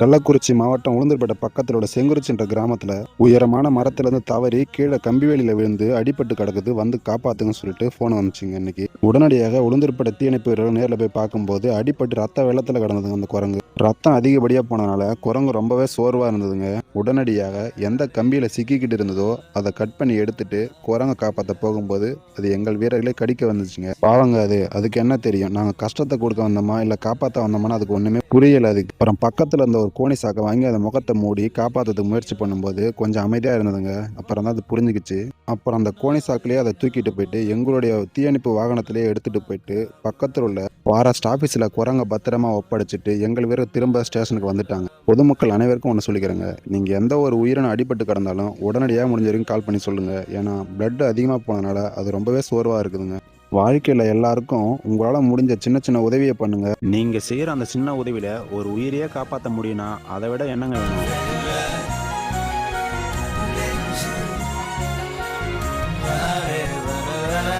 கள்ளக்குறிச்சி மாவட்டம் உளுந்தூர்பேட்டை பக்கத்தில் உள்ள செங்குறிச்சின்ற கிராமத்தில் உயரமான மரத்திலிருந்து தவறி கீழே கம்பி வேலியில் விழுந்து அடிபட்டு கிடக்குது. வந்து காப்பாத்துங்கன்னு சொல்லிட்டு ஃபோன் வந்துச்சுங்க இன்னைக்கு. உடனடியாக உளுந்தூர்பேட்டை தீயணைப்பு வீரர்கள் நேரில் போய் பார்க்கும்போது அடிபட்டு ரத்த வெள்ளத்தில் கிடந்ததுங்க அந்த குரங்கு. ரத்தம் அதிகப்படியாக போனனால குரங்கு ரொம்பவே சோர்வாக இருந்ததுங்க. உடனடியாக எந்த கம்பியில் சிக்கிக்கிட்டு இருந்ததோ அதை கட் பண்ணி எடுத்துட்டு குரங்கை காப்பாற்ற போகும்போது அது எங்கள் வீரர்களே கடிக்க வந்துச்சுங்க. பாவங்க அது. அதுக்கு என்ன தெரியும்? நாங்கள் கஷ்டத்தை கொடுக்க வந்தோமா? இல்லை காப்பாற்ற வந்தோம்னா அதுக்கு ஒன்றுமே புரியல அதுக்கு. அப்புறம் பக்கத்தில் இருந்த ஒரு கோணி சாக்கை வாங்கி அந்த முகத்தை மூடி காப்பாற்றுறதுக்கு முயற்சி பண்ணும்போது கொஞ்சம் அமைதியாக இருந்ததுங்க. அப்புறம் தான் அது புரிஞ்சுக்கிச்சு. அப்புறம் அந்த கோணி சாக்கிலேயே அதை தூக்கிட்டு போயிட்டு எங்களுடைய தீயணைப்பு வாகனத்திலேயே எடுத்துகிட்டு போயிட்டு பக்கத்தில் உள்ள ஃபாரஸ்ட் ஆஃபீஸில் குரங்க பத்திரமா ஒப்படைச்சிட்டு எங்கள் வீரர் திரும்ப ஸ்டேஷனுக்கு வந்துட்டாங்க. பொதுமக்கள் அனைவருக்கும் ஒன்று சொல்லிக்கிறேங்க. நீங்கள் எந்த ஒரு உயிரினம் அடிபட்டு கிடந்தாலும் உடனடியாக முடிஞ்ச வரைக்கும் கால் பண்ணி சொல்லுங்கள் ஏன்னா பிளட் அதிகமாக போனதுனால அது ரொம்பவே சோர்வாக இருக்குதுங்க. வாழ்க்கையில் எல்லாருக்கும் உங்களால் முடிஞ்ச சின்ன சின்ன உதவியை பண்ணுங்கள் நீங்கள் செய்கிற அந்த சின்ன உதவியில் ஒரு உயிரையே காப்பாற்ற முடியும்னா அதை விட என்னங்க வேணும்?